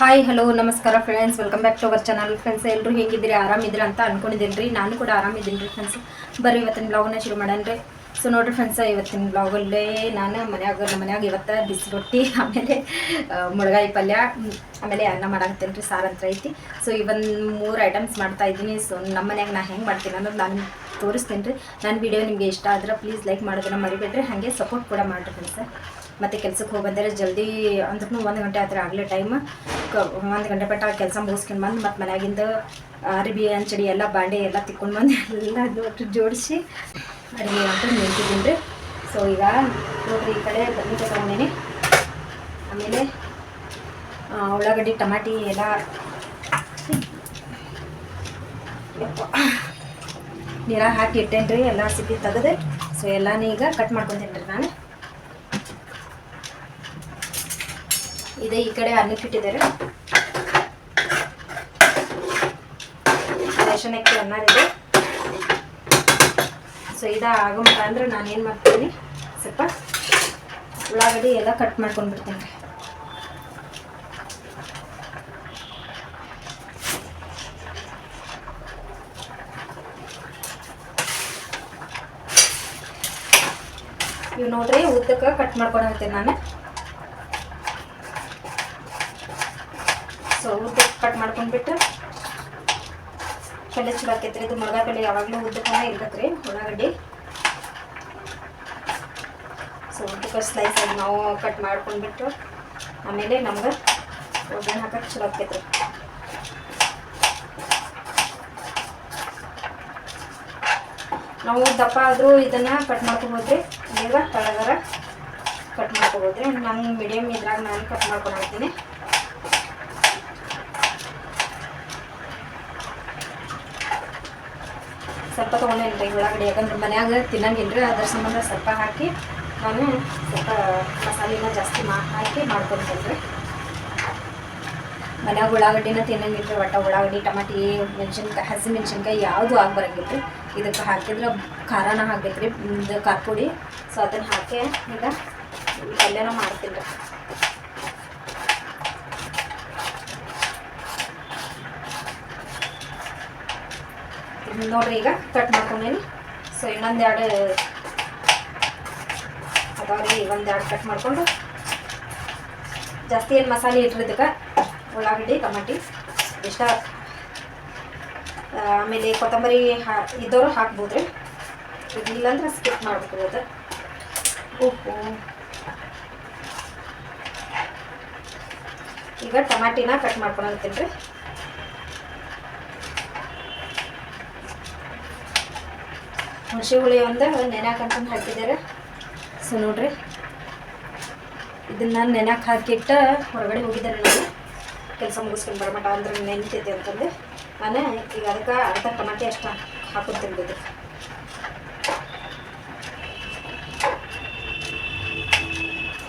Hi hello ನಮಸ್ಕಾರ friends welcome back to our channel friends ಎಲ್ಲರೂ ಹೇಗಿದ್ದೀರಿ? ಆರಾಮಿದ್ದೀರಿ ಅಂತ ಅನ್ಕೊಂಡಿದ್ದೀನಿ ರೀ ನಾನು ಕೂಡ ಆರಾಮಿದ್ದೀನಿ ರೀ ಫ್ರೆಂಡ್ಸ್ ಬರ್ರಿ, ಇವತ್ತಿನ ಬ್ಲಾಗ್ನ ಶುರು ಮಾಡೋಣ ರೀ ಸೊ ನೋಡಿರಿ ಫ್ರೆಂಡ್ಸ್ ಇವತ್ತಿನ ಬ್ಲಾಗಲ್ಲೇ ನಾನು ಮನ್ಯಾಗ ನಮ್ಮ ಮನ್ಯಾಗ ಇವತ್ತು ಬಿಸಿ ರೊಟ್ಟಿ ಆಮೇಲೆ ಮುಳಗಾಯಿ ಪಲ್ಯ, ಆಮೇಲೆ ಅನ್ನ ಮಾಡಾಕ್ತೇನೆ ರೀ ಸಾರು ಅಂತ ಐತಿ. ಸೊ ಇವನ್ ಮೂರು ಐಟಮ್ಸ್ ಮಾಡ್ತಾ ಇದ್ದೀನಿ. ಸೊ ನಮ್ಮ ಮನ್ಯಾಗ ನಾ ಹೆಂಗೆ ಮಾಡ್ತೀನಿ ಅನ್ನೋದು ನಾನು ತೋರಿಸ್ತೀನಿ ರೀ ನನ್ನ ವಿಡಿಯೋ ನಿಮಗೆ ಇಷ್ಟ ಆದ್ರೆ ಪ್ಲೀಸ್ ಲೈಕ್ ಮಾಡೋದನ್ನ ಮರಿಬೇಡ್ರಿ. ಹಾಗೆ ಸಪೋರ್ಟ್ ಕೂಡ ಮಾಡಿರಿ ಫ್ರೆಂಡ್ಸ್ ಮತ್ತು ಕೆಲ್ಸಕ್ಕೆ ಹೋಗಿ ಬಂದರೆ, ಜಲ್ದಿ ಅಂದ್ರೂ ಒಂದು ಗಂಟೆ ಆದ್ರೆ ಆಗಲೇ ಟೈಮ್ ಒಂದು ಗಂಟೆ ಪಟ್ಟ ಕೆಲಸ ಮುಗಿಸ್ಕೊಂಡು ಬಂದು ಮತ್ತು ಮನೆಯಾಗಿಂದ ಅರಿಬಿ, ಅಂಚಡಿ ಎಲ್ಲ, ಬಾಂಡೆ ಎಲ್ಲ ತಿಕ್ಕೊಂಡು ಬಂದು ಎಲ್ಲ ಒಟ್ಟು ಜೋಡಿಸಿ ಅಡುಗೆ ಅಂತ ನಿಂತಿದ್ದೀನಿ ರೀ ಸೊ ಈಗ ನೋಡ್ರಿ ಈ ಕಡೆ ಬನ್ನಿ ತಗೊಂಡೇನೆ ಆಮೇಲೆ ಉಳ್ಳಾಗಡ್ಡಿ, ಟಮಾಟಿ ಎಲ್ಲ. ನೀರಾಗ ಹಾಕಿ ಇಟ್ಟೇನ್ರಿ, ಎಲ್ಲ ಸಿಪ್ಪಿ ತೆಗೆದು. ಸೊ ಎಲ್ಲಾನು ಈಗ ಕಟ್ ಮಾಡ್ಕೊತೀನಿ ರೀ ನಾನು. ಇದೆ, ಈ ಕಡೆ ಅನ್ನಕ್ಕೆ ಇಟ್ಟಿದ್ದಾರೆ ರೇಷನ್ ಅಕ್ಕಿ ಅನ್ನ ಇದೆ. ಸೊ ಇದ ಆಗೋ ಮಟ ಅಂದ್ರೆ ನಾನು ಏನು ಮಾಡ್ತೀನಿ? ಸ್ವಲ್ಪ ಉಳ್ಳಾಗಡ್ಡಿ ಎಲ್ಲ ಕಟ್ ಮಾಡ್ಕೊಂಡು ಬಿಡ್ತೀನಿ ಇವು ನೋಡ್ರಿ, ಉದ್ದಕ್ಕೆ ಕಟ್ ಮಾಡ್ಕೊಂಡು ನಾನು. ಸೊ ಉದ್ದಕ್ಕೆ ಕಟ್ ಮಾಡ್ಕೊಂಡ್ಬಿಟ್ಟು ಪಲ್ಯ ಚಲೋ ಆಕೈತ್ರಿ ಇದು ಪಲ್ಯ ಯಾವಾಗಲೂ ಉದ್ದಕ್ಕನ ಇರ್ತೈತ್ರಿ ಉಳ್ಳಾಗಡ್ಡಿ. ಸೊ ಉದ್ದಕ್ಕೆ ಸ್ಲೈಸ್ ಆಗಿ ನಾವು ಕಟ್ ಮಾಡ್ಕೊಂಡ್ಬಿಟ್ಟು ಆಮೇಲೆ ನಮ್ಗೆ ಒಗ್ಗರಣೆ ಹಾಕಕ್ಕೆ ಚಲೋ ಆಕೈತ್ರಿ ನಾವು ದಪ್ಪ ಆದರೂ ಇದನ್ನು ಕಟ್ ಮಾಡ್ಕೊಬೋದ್ರಿ. ಬೇಗ ತಳಗರ ಕಟ್ ಮಾಡ್ಕೊಬೋದ್ರಿ. ನಂಗೆ ಮೀಡಿಯಮ್ ಇದ್ರಾಗ ನಾನು ಕಟ್ ಮಾಡ್ಕೊಂಡು ಹಾಕ್ತೀನಿ ಸ್ವಲ್ಪ ತೊಗೊಂಡೇನಿ ರೀ ಉಳ್ಳಾಗಡ್ಡಿ ಯಾಕಂದ್ರೆ ಮನ್ಯಾಗ ತಿನ್ನಂಗಿಲ್ಲ ರೀ ಅದ್ರ ಸಂಬಂಧ ಸ್ವಲ್ಪ ಹಾಕಿ ನಾನು ಸ್ವಲ್ಪ ಮಸಾಲೆನ ಜಾಸ್ತಿ ಮಾ, ಹಾಕಿ ಮಾಡ್ಕೊತೀನಿ ಮನ್ಯಾಗ ಉಳ್ಳಾಗಡ್ಡಿನ ತಿನ್ನಂಗಿಲ್ರಿ, ಒಟ್ಟ ಉಳ್ಳಾಗಡ್ಡಿ, ಟಮಾಟಿ, ಮೆಣಸಿನ್ಕಾಯಿ, ಹಸಿ ಮೆಣಸಿನ್ಕಾಯಿ ಯಾವುದು ಆಗಿ ಬರಂಗಿಲ್ಲ ರೀ ಇದಕ್ಕೆ ಹಾಕಿದ್ರೆ ಖಾರನ ಹಾಕ್ಬೇಕು ರೀ ಖಾರ ಸೊ ಅದನ್ನು ಹಾಕಿ ಈಗ ಪಲ್ಯನ ಮಾಡ್ತೀನಿ ರೀ ನೋಡ್ರಿ ಈಗ ಕಟ್ ಮಾಡ್ಕೊಂಡೇನಿ. ಸೊ ಇನ್ನೊಂದೆರಡು ಅದಾವ್ರಿ ಒಂದೆರಡು ಕಟ್ ಮಾಡಿಕೊಂಡು. ಜಾಸ್ತಿ ಏನು ಮಸಾಲೆ ಇಟ್ಟಿರೋದಕ್ಕೆ ಉಳ್ಳಾಗಡ್ಡಿ, ಟಮಾಟಿ, ಇಷ್ಟ. ಆಮೇಲೆ ಕೊತ್ತಂಬರಿ ಹಾ, ಇದ್ದವರು ಹಾಕ್ಬೋದು ರೀ ಇದಿಲ್ಲಂದ್ರೆ ಸ್ಕಿಪ್ ಮಾಡ್ಬೋದು ಉಪ್ಪು. ಈಗ ಟಮಾಟಿನ ಕಟ್ ಮಾಡ್ಕೊಂಡು ರೀ. ಹುಣಸೆ ಹುಳಿ ಒಂದು ನೆನೆಯಾಕಂತಂದು ಹಾಕಿದ್ದಾರೆ ಸೊ ನೋಡ್ರಿ, ಇದನ್ನ ನೆನೆಯಕ್ಕೆ ಹಾಕಿಟ್ಟು ಹೊರಗಡೆ ಹೋಗಿದ್ದಾರೆ ನಾನು ಕೆಲಸ ಮುಗಿಸ್ಕೊಂಡು ಬರಮಟ ಅಂದ್ರೆ ನೆನಿತೈತೆ ಅಂತಂದು. ನಾನು ಈಗ ಅದಕ್ಕೆ ಅರ್ಧ ಟಮಾಟಿ ಅಷ್ಟು ಹಾಕೊತಿರ್ಬೋದು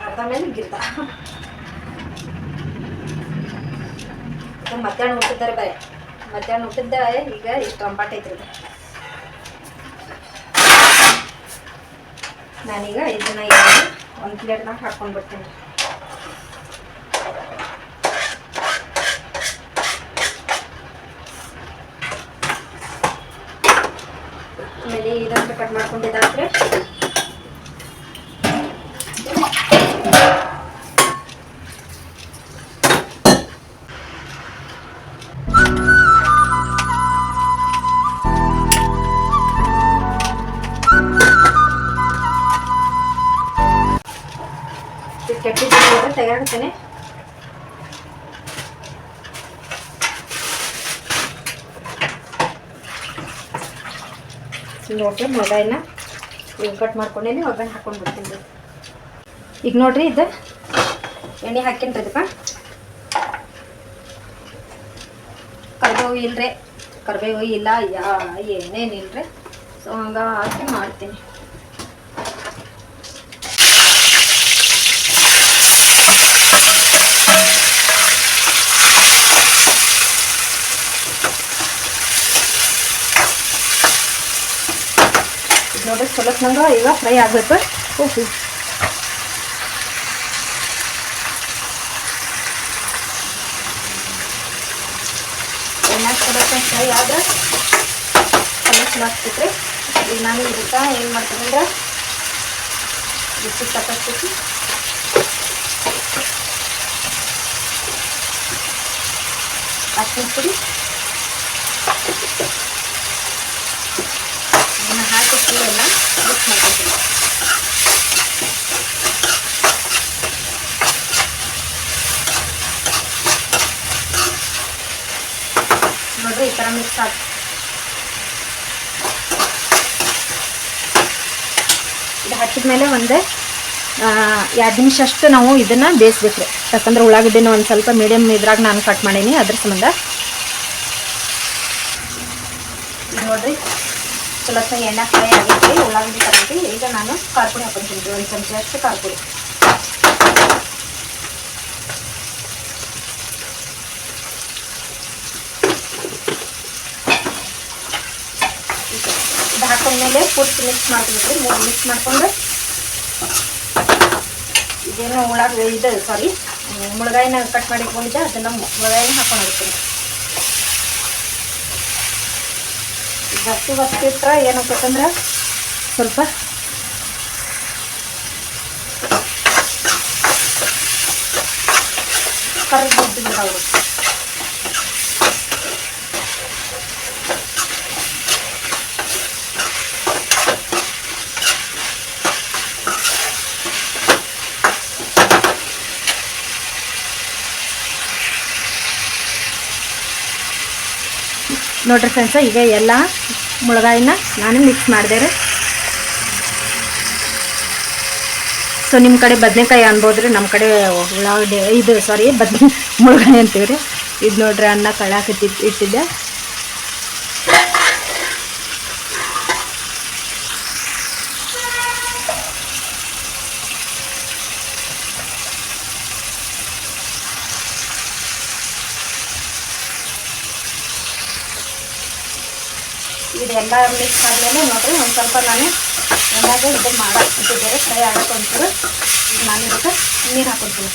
ಅರ್ಧ ಮೇಲೆ ಇದು ಮಧ್ಯಾಹ್ನ ಹುಟ್ಟಿದ್ದಾರೆ ಬರೀ. ಮಧ್ಯಾಹ್ನ ಹುಟ್ಟಿದ್ದ ಈಗ ಇಷ್ಟು ರಂಪಾಟ ಐತ್ರಿ ಇದು ನಾನೀಗ ಇದನ್ನ ಒಂದು ಪ್ಲೇಟ್ನಾಗ ಹಾಕ್ಕೊಂಡು ಬಿಡ್ತೀನಿ. ಆಮೇಲೆ ಇದನ್ನು ಕಟ್ ಮಾಡ್ಕೊಂಡಿದ್ದಾದ್ರೆ ತೆಗಾಡ್ತೇನೆ ನೋಡ್ರಿ, ಮೊಬೈಲ್ನ ಈಗ ಕಟ್ ಮಾಡ್ಕೊಂಡೇನೆ ಒಗ್ಗರಣೆ ಹಾಕೊಂಡು ಬಿಡ್ತೀನಿ ಈಗ ನೋಡ್ರಿ, ಇದು ಎಣ್ಣೆ ಹಾಕೇನ್ರಿ ಇದಕ್ಕೆ. ಕರ್ಬೇವು ಇಲ್ರಿ. ಕರ್ಬೇವು ಇಲ್ಲ, ಯಾ ಏನೇನಿಲ್ರಿ ಸೊ ಹಂಗೆ ಹಾಕಿ ಮಾಡ್ತೀನಿ. ಸ್ವಲ್ಪ ನಂಗೆ ಈಗ ಫ್ರೈ ಆಗಬೇಕು ಓಕೆ ಫ್ರೆಂಡ್ಸ್ ಫ್ರೈ ಆದ್ರೆ ಪಲ್ಯ ಚಲೋ ಆಗ್ತೈತ್ರಿ ಈಗ ನಾನು ಇದಕ್ಕೆ ಏನು ಮಾಡ್ತೀನಿ ಅಂದ್ರೆ ಬಿಸಿ ತಪ್ಪಿಸ್ಬಿಟ್ಟು ಅರ್ಶಿನ ಪುಡಿ ಇದನ್ನು ಮಿಕ್ಸ್ ಮಾಡ್ಕೊತೀನಿ. ನೋಡ್ರಿ ಈ ಥರ ಮಿಕ್ಸ್ ಇದು ಹಾಕಿದ ಮೇಲೆ ಒಂದು ಎರಡು ನಿಮಿಷ ಅಷ್ಟು ನಾವು ಇದನ್ನು ಬೇಯಿಸ್ಬೇಕು ಯಾಕಂದ್ರೆ ಉಳ್ಳಾಗಡ್ಡಿನ ಒಂದು ಸ್ವಲ್ಪ ಮೀಡಿಯಮ್ ಇದ್ರಾಗ ನಾನು ಕಟ್ ಮಾಡೀನಿ, ಅದ್ರ ಸಂಬಂಧ ಇದು ನೋಡ್ರಿ ಚಲೋ ಚೆನ್ನಾಗಿ ಎಣ್ಣೆ ಫ್ರೈ ಆಗೈತಿ ಉಳ್ಳಾಗಡ್ಡಿ ತಗೊಂಡು ಈಗ ನಾನು ಖಾರ ಪುಡಿ ಹಾಕೊಂತೀನಿ ಒಂದು ಚಮಚ ಅಷ್ಟು ಖಾರ ಪುಡಿ ಇದು ಹಾಕೊಂಡ್ಮೇಲೆ ಪೂರ್ತಿ ಮಿಕ್ಸ್ ಮಾಡ್ಕೊಬೇಕ್ರಿ ಮೂರು ಮಿಕ್ಸ್ ಮಾಡ್ಕೊಂಡು ಇದೇನು ಉಳ್ಳಾಗ ಇದು ಸಾರಿ ಮುಳಗಾಯಿನ ಕಟ್ ಮಾಡಿ ಇಟ್ಕೊಂಡಿದ್ದೆ, ಅದನ್ನು ಮುಳಗಾಯಿನ ಹಾಕೊಂಡೋಗ್ತೀನಿ ಜಾಸ್ತಿ ಹೊತ್ತು ಇಟ್ರೆ ಏನಾಗ್ತೈತಂದ್ರೆ ಸ್ವಲ್ಪ. ಕರ್ದು ಬಿಡ್ತಾವ್ರು ನೋಡ್ರಿ ಫ್ರೆಂಡ್ಸ ಈಗ ಎಲ್ಲ ಮುಳಗಾಯಿನ ನಾನು ಮಿಕ್ಸ್ ಮಾಡಿದೆ ರೀ. ಸೊ ನಿಮ್ಮ ಕಡೆ ಬದನೆಕಾಯಿ ಅನ್ಬೋದು ರೀ ನಮ್ಮ ಕಡೆ ಉಳ್ಳಾಗಡ್ಡೆ, ಇದು ಸಾರಿ ಬದ್ನೆ ಮುಳುಗಾಯಿ ಅಂತೀವಿ ರೀ ಇದು ನೋಡ್ರಿ ಅನ್ನ ಕಳ್ಳಾಕತ್ತಿ ಇಟ್ಟಿದ್ದೆ. ಇದೆಲ್ಲ ಮಿಕ್ಸ್ ಆದಮೇಲೆ ನೋಡ್ರಿ, ಒಂದು ಸ್ವಲ್ಪ ನಾನು ಎಣ್ಣೆಗೆ ಇದು ಮಾಡಾಕ್ತಿದ್ದೇವೆ ಫ್ರೈ ಈಗ ನಾನು ಇದಕ್ಕೆ ನೀರು ಹಾಕೊತೀನಿ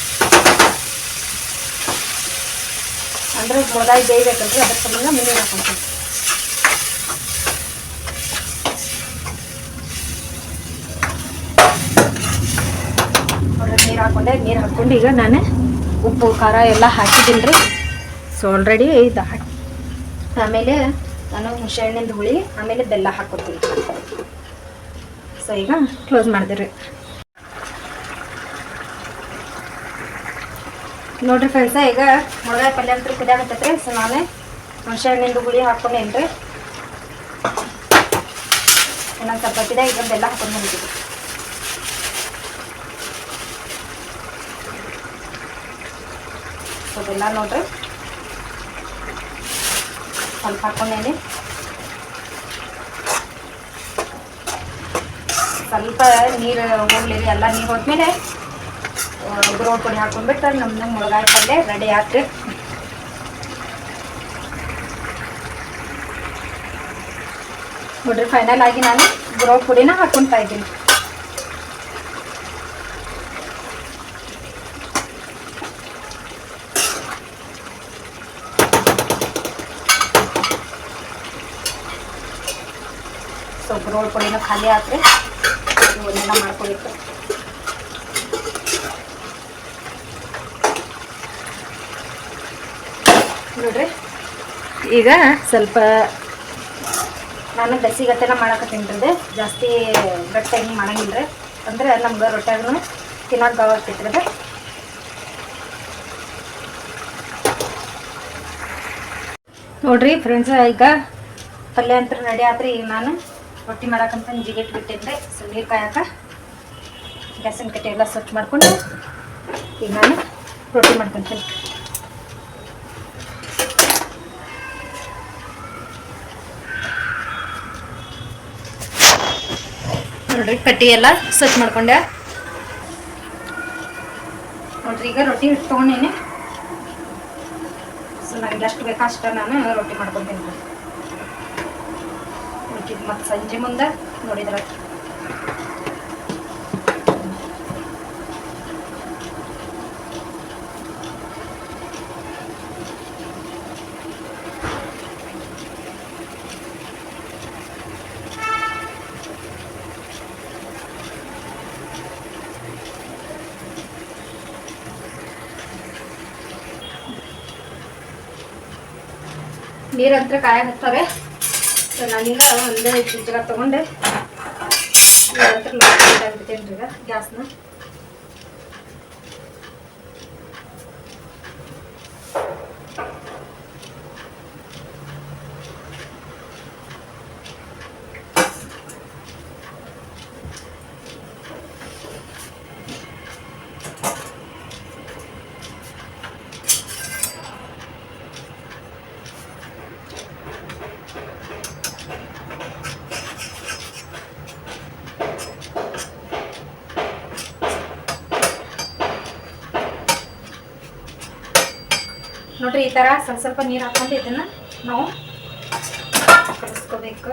ಅಂದರೆ ಮುಳಗಾಯಿ ಬೇಯಬೇಕಲ್ರಿ, ಅದಕ್ಕೆ ಸಂಬಂಧ ನೀರು ಹಾಕೊತೀನಿ ನೀರು ಹಾಕೊಂಡೆ, ನೀರು ಹಾಕ್ಕೊಂಡು ಈಗ ನಾನು ಉಪ್ಪು, ಖಾರ ಎಲ್ಲ ಹಾಕಿದ್ದೀನಿ ರೀ. ಸೊ ಆಲ್ರೆಡಿ ಇದು ಹಾಕಿ ಆಮೇಲೆ ನಾನು ಹುಣಸೆಹಣ್ಣಿಂದ ಹುಳಿ, ಆಮೇಲೆ ಬೆಲ್ಲ ಹಾಕೋತೀನಿ ಸೊ ಈಗ ಕ್ಲೋಸ್ ಮಾಡಿದೆ ರೀ. ನೋಡ್ರಿ ಫ್ರೆಂಡ್ಸ ಈಗ ಮುಳಗಾಯಿ ಪಲ್ಯ ಅಂತ ಕುದಿಯಾಕತ್ತೈತ್ರಿ ಸೊ ನಾನೇ ಹುಣಸೆಹಣ್ಣಿಂದ ಹುಳಿ ಹಾಕ್ಕೊಂಡೇನ್ರಿ ಇನ್ನೊಂದು ಸ್ವಲ್ಪ ಹೊತ್ತಿದೆ ಈಗ ಬೆಲ್ಲ ಹಾಕೊಂಡು ಬಂದಿದ್ದೀವಿ ಸೊ ಬೆಲ್ಲ ನೋಡ್ರಿ. ಸ್ವಲ್ಪ ಹಾಕೊಂಡೇನಿ ಸ್ವಲ್ಪ ನೀರು ಹೋಗ್ಲಿ ಎಲ್ಲ ನೀರು ಹೋದ್ಮೇಲೆ ಗುರೋಳ್ ಪುಡಿ ಹಾಕೊಂಡ್ಬಿಟ್ಟು ನಮ್ದು ಮುಳುಗಾಯಿ ಪಲ್ಯ ರೆಡಿ ಆತ್ರಿ ನೋಡ್ರಿ ಫೈನಲ್ ಆಗಿ ನಾನು ಗುರೋಳ್ ಪುಡಿನ ಹಾಕೊಂತ ಇದ್ದೀನಿ. ಪುಡಿನ ಖಾಲಿ ಆತ್ರಿ ಇವನ್ನೆಲ್ಲ ಮಾಡ್ಕೊಬೇಕು. ನೋಡ್ರಿ ಈಗ ಸ್ವಲ್ಪ ನಾನು ಗಸಿಗತ್ತೆನ ಮಾಡಕತ್ತೀನಿ ಜಾಸ್ತಿ ಗಟ್ಟಿಯಾಗಿ ಮಾಡಂಗಿಲ್ಲ ರೀ ಅಂದ್ರೆ ನಮ್ಗೆ ರೊಟ್ಯಾಗೂ ತಿನ್ನೋಕೆ ಗಾವ ಆಗ್ತೈತ್ರಿ ಅದು. ನೋಡ್ರಿ ಫ್ರೆಂಡ್ಸ್ ಈಗ ಪಲ್ಯ ಅಂತ ರೆಡಿ ಆತ್ರಿ ಈಗ ನಾನು. ರೊಟ್ಟಿ ಮಾಡಕ್ಕಂತ ಜಿಗಿಟ್ ಬಿಟ್ಟಿದ್ದೆ ಸೊ ನೀರು ಕಾಯಕ. ಗ್ಯಾಸಿನ ಕಟ್ಟೆ ಎಲ್ಲ ಸ್ವಚ್ಛ ಮಾಡ್ಕೊಂಡು ಈಗ ನಾನು ರೊಟ್ಟಿ ಮಾಡ್ಕೊಂತೀನಿ. ನೋಡ್ರಿ, ಕಟ್ಟಿ ಎಲ್ಲ ಸ್ವಚ್ಛ ಮಾಡ್ಕೊಂಡೆ. ನೋಡ್ರಿ, ಈಗ ರೊಟ್ಟಿ ತೊಗೊಂಡೇನೆ ಸೊ ನನಗೆ ಎಷ್ಟು ಬೇಕಷ್ಟ ಅಷ್ಟು ನಾನು ರೊಟ್ಟಿ ಮಾಡ್ಕೊತೀನಿ. ಮತ್ತು ಸಂಜೆ ಮುಂದೆ ನೋಡಿದ್ರ. ನೀರಂತ್ರ ಕಾಯಾಕತ್ತಾರೆ ಸೊ ನಾನೀಗ ಒಂದೇ ಚುಚ್ಚಗ ಹತ್ರ ನೀರಂತ್ರ ಬಿಡ್ತೇನೆ ರೀ ಈಗ ಗ್ಯಾಸ್ನ ನೋಡ್ರಿ ಈ ಥರ ಸ್ವಲ್ಪ ಸ್ವಲ್ಪ ನೀರು ಹಾಕೊಂಡು ಇದನ್ನ ನಾವು ಕಲಿಸ್ಕೋಬೇಕು.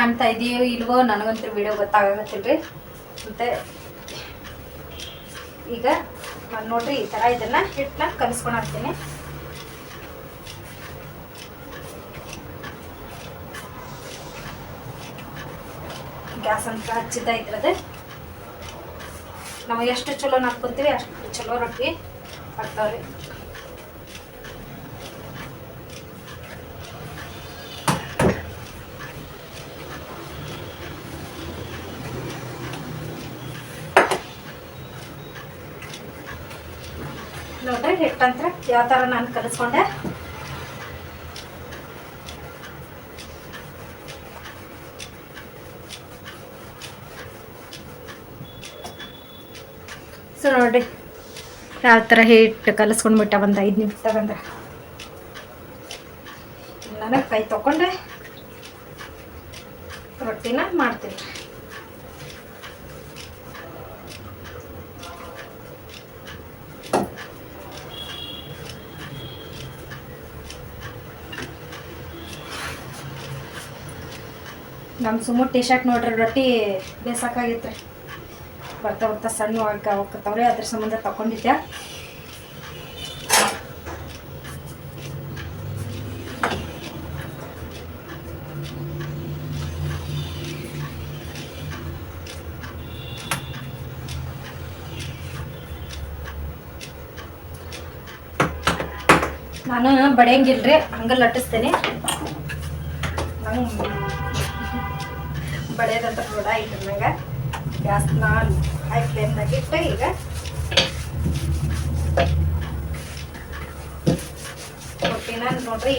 ಕಾಣ್ತಾ ಇದೆಯೋ ಇಲ್ವೋ ನನಗಂತೂ ವಿಡಿಯೋ ಗೊತ್ತಾಗತ್ತಿಲ್ರಿ ಮತ್ತೆ ಈಗ ನಾನು ನೋಡ್ರಿ ಈ ಥರ ಇದನ್ನ ಹಿಟ್ಟನ್ನ ಕಲಿಸ್ಕೊಂಡು ಗ್ಯಾಸ್ ಅಂತ ಹಚ್ಚಿದ್ದ ಇದ್ರದ್ದು. ನಾವು ಎಷ್ಟು ಚಲೋ ನಾದ್ಕೊಂತೀವಿ ಅಷ್ಟು ಚಲೋ ರೊಟ್ಟಿ ಆಗ್ತಾವ್ರಿ ನೋಡ್ರಿ ಹಿಟ್ಟಂತ್ರ ಯಾವ ಥರ ನಾನು ಕಲಿಸ್ಕೊಂಡೆ. ಸೊ ನೋಡ್ರಿ, ಯಾವ ಥರ ಹಿಟ್ಟು ಕಲಿಸ್ಕೊಂಡ್ಬಿಟ್ಟ ಒಂದು ಐದು ನಿಮಿಷ ಬಂದ್ರೆ ನನಗೆ ಕೈ ತೊಗೊಂಡೆ. ರೊಟ್ಟಿನ ಮಾಡ್ತೀನಿ. ನಮ್ಮ ಸುಮ್ಮ ಟಿ ಶರ್ಟ್ ನೋಡ್ರಿ ರೊಟ್ಟಿ ಬೇಸಾಕಾಗಿತ್ತು ರೀ ಬರ್ತಾ ಬರ್ತಾ ಸಣ್ಣ ಹೋಗ್ತಾವ್ರಿ ಅದ್ರ ಸಂಬಂಧ ತಗೊಂಡಿದ್ದೆ ನಾನು ಬಡಿಯಂಗಿಲ್ರಿ, ಹಂಗ ಲಟ್ಟಿಸ್ತೇನೆ. ನಂಗೆ ಬಡಿಯೋದಂತ ನೋಡ ಐತ್ರಿ ನಂಗೆ ಗ್ಯಾಸ್ನ ಹೈ ಫ್ಲೇಮ್ನಾಗ ಇಟ್ಟು ಈಗ. ರೊಟ್ಟಿನ ನೋಡ್ರಿ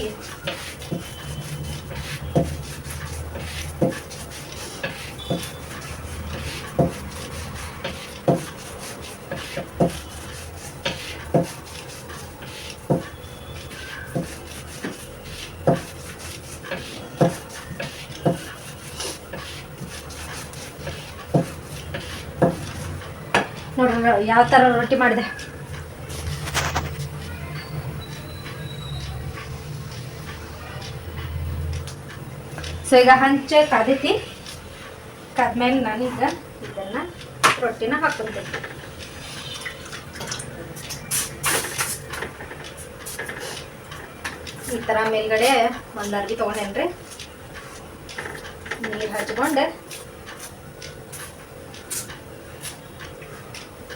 ನೋಡ್ರಿ ಯಾವ ಥರ ರೊಟ್ಟಿ ಮಾಡಿದೆ? ಸೊ ಈಗ ಹಂಚೆ ಕಾದೈತಿ. ಕಾದ್ಮೇಲೆ ನಾನೀಗ ಇದನ್ನ ರೊಟ್ಟಿನ ಹಾಕೊಂತೀನಿ. ಈ ಥರ ಮೇಲ್ಗಡೆ ಒಂದು ಅರ್ಬಿ ತೊಗೊಂಡೇನ್ರಿ? ನೀರು ಹಚ್ಕೊಂಡು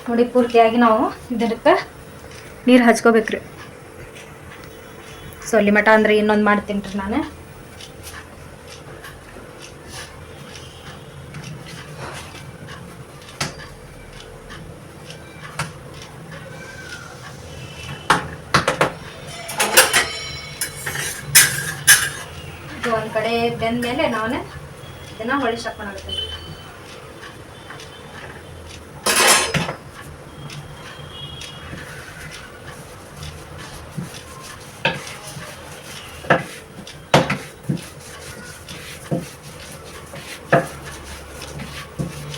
ನೋಡಿ, ಪೂರ್ತಿಯಾಗಿ ನಾವು ಇದಕ್ಕೆ ನೀರು ಹಚ್ಕೋಬೇಕ್ರಿ. ಸೊ ಅಲ್ಲಿ ಮಠ ಅಂದರೆ ಇನ್ನೊಂದು ಮಾಡ್ತೀನಿ ರೀ ನಾನು. ಒಂದು ಕಡೆ ಬೆಂದ ಮೇಲೆ ನಾನು ಇದನ್ನ ಹೊಳಿ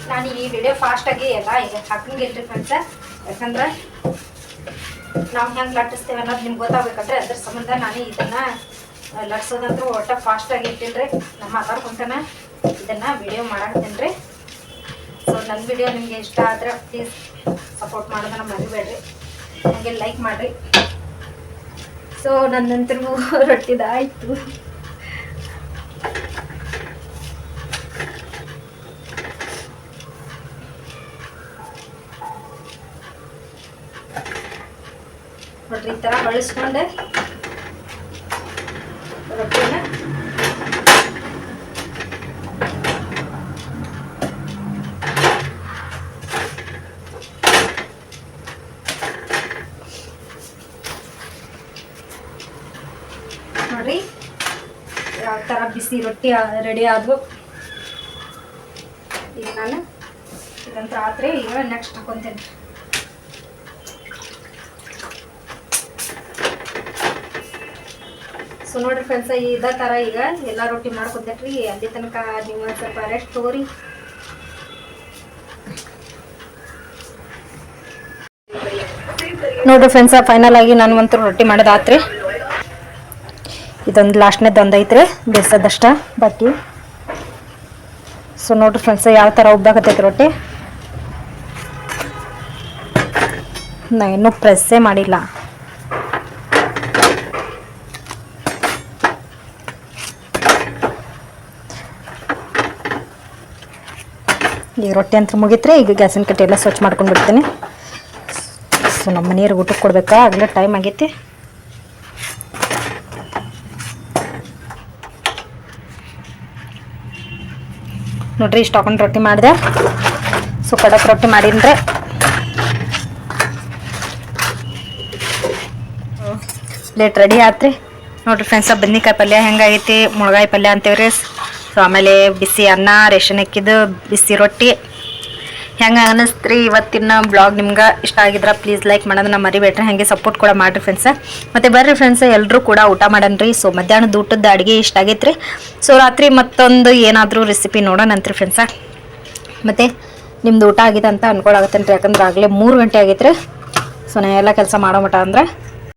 ನಾನು ಈ ವಿಡಿಯೋ ಫಾಸ್ಟಾಗಿ ಎಲ್ಲ ಹಾಕಂಗಿಲ್ರಿ ಫ್ರೆಂಡ್ಸ ಯಾಕಂದ್ರೆ ನಾವು ಹೆಂಗೆ ಲಟ್ಟಿಸ್ತೇವೆ ಅನ್ನೋದು ನಿಮ್ಗೆ ಗೊತ್ತಾಗಬೇಕಂದ್ರೆ ಅದ್ರ ಸಂಬಂಧ ನಾನು ಇದನ್ನು ಲಟ್ಸೋದಂತೂ ಒಟ್ಟ ಫಾಸ್ಟಾಗಿ ಇಟ್ಟಿಲ್ರಿ. ನಮ್ಮ ಮಾತಾಡ್ಕೊಂತಾನ. ಇದನ್ನು ವಿಡಿಯೋ ಮಾಡಾಕತ್ತೀನಿ ರೀ. ಸೊ ನನ್ನ ವಿಡಿಯೋ ನಿಮಗೆ ಇಷ್ಟ ಆದರೆ ಪ್ಲೀಸ್ ಸಪೋರ್ಟ್ ಮಾಡೋದನ್ನ ಮರಿಬೇಡ್ರಿ. ನನಗೆ ಲೈಕ್ ಮಾಡಿರಿ. ಸೊ ನನ್ನಂತರೂ ರೊಟ್ಟಿದಾಯ್ತು ನೋಡ್ರಿ ಈ ಥರ ಬಳಸ್ಕೊಂಡೆ. ರೊಟ್ಟಿನ ನೋಡ್ರಿ, ಯಾವ ಥರ ಬಿಸಿ ರೊಟ್ಟಿ ರೆಡಿ ಆದವು. ಈಗ ನಾನು ಇದಂತ ರಾತ್ರಿ ಈಗ ನೆಕ್ಸ್ಟ್ ಹಾಕೊಂತೇನೆ. ಸೊ ನೋಡ್ರಿ ಫ್ರೆಂಡ್ಸ್ ಇದ ಥರ ಈಗ ಎಲ್ಲ ರೊಟ್ಟಿ ಮಾಡ್ಕೊತೈತ್ರಿ. ಅಲ್ಲಿ ತನಕ ನೀವು ಸ್ವಲ್ಪ ರೆಸ್ಟ್ ತಗೋರಿ. ನೋಡ್ರಿ ಫ್ರೆಂಡ್ಸ್ ಫೈನಲ್ ಆಗಿ ನಾನು ಒಂಥರ ರೊಟ್ಟಿ ಮಾಡೋದಾತ್ರಿ ಇದೊಂದು ಲಾಸ್ಟ್ನೇದು ಒಂದು ಐತ್ರಿ, ಬೇಸದಷ್ಟ ಬಾಕಿ. ಸೊ ನೋಡ್ರಿ ಫ್ರೆಂಡ್ಸ್ ಯಾವ ಥರ ಉಬ್ಬಾಕತ್ತೈತಿ ರೊಟ್ಟಿ? ನಾ ಇನ್ನೂ ಪ್ರೆಸ್ಸೇ ಮಾಡಿಲ್ಲ. ರೊಟ್ಟಿ ಅಂತ ಮುಗಿತ್ರೆ ಈಗ ಗ್ಯಾಸಿನ ಕಟ್ಟಿ ಎಲ್ಲ ಸ್ವಚ್ಛ ಮಾಡ್ಕೊಂಡು ಬಿಡ್ತೀನಿ. ಸೊ ನಮ್ಮ ಮನೆಯವ್ರಿಗೆ ಊಟಕ್ಕೆ ಕೊಡಬೇಕಾ? ಆಗಲೇ ಟೈಮ್ ಆಗೈತಿ. ನೋಡ್ರಿ, ಇಷ್ಟು ಹಾಕೊಂಡು ರೊಟ್ಟಿ ಮಾಡಿದೆ. ಸೊ ಕಡಕ್ ರೊಟ್ಟಿ ಮಾಡಿದ್ರೆ ಲೇಟ್ ರೆಡಿ ಆತ್ರಿ. ನೋಡ್ರಿ ಫ್ರೆಂಡ್ಸ ಬದ್ನಿಕಾಯಿ ಪಲ್ಯ ಹೆಂಗಾಗೈತಿ ಮುಳಗಾಯಿ ಪಲ್ಯ ಅಂತೀವ್ರಿ. ಸೊ ಆಮೇಲೆ ಬಿಸಿ ಅನ್ನ, ರೇಷನ್ ಅಕ್ಕಿದು, ಬಿಸಿ ರೊಟ್ಟಿ. ಹೆಂಗೆ ಅನ್ನಿಸ್ತ್ರಿ ಇವತ್ತಿನ ಬ್ಲಾಗ್ ನಿಮ್ಗೆ? ಇಷ್ಟ ಆಗಿದ್ರೆ ಪ್ಲೀಸ್ ಲೈಕ್ ಮಾಡೋದನ್ನ ಮರಿಬೇಡ್ರಿ. ಹಾಗೆ ಸಪೋರ್ಟ್ ಕೂಡ ಮಾಡಿರಿ ಫ್ರೆಂಡ್ಸ ಮತ್ತು ಬರ್ರಿ ಫ್ರೆಂಡ್ಸ್ ಎಲ್ಲರೂ ಕೂಡ ಊಟ ಮಾಡನ್ರಿ. ಸೊ ಮಧ್ಯಾಹ್ನದ ಊಟದ ಅಡುಗೆ ಇಷ್ಟ ಆಗೈತ್ರಿ. ಸೊ ರಾತ್ರಿ ಮತ್ತೊಂದು ಏನಾದರೂ ರೆಸಿಪಿ ನೋಡೋಣಂತ್ರಿ ಫ್ರೆಂಡ್ಸ ಮತ್ತು ನಿಮ್ದು ಊಟ ಆಗಿದೆ ಅಂತ ಅನ್ಕೊಳಾಗತ್ತೇನ್ರಿ. ಯಾಕಂದ್ರೆ ಆಗಲೇ ಮೂರು ಗಂಟೆ ಆಗೈತ್ರಿ. ಸೊ ನಾ ಎಲ್ಲ ಕೆಲಸ ಮಾಡೋ ಮಟ ಅಂದ್ರೆ.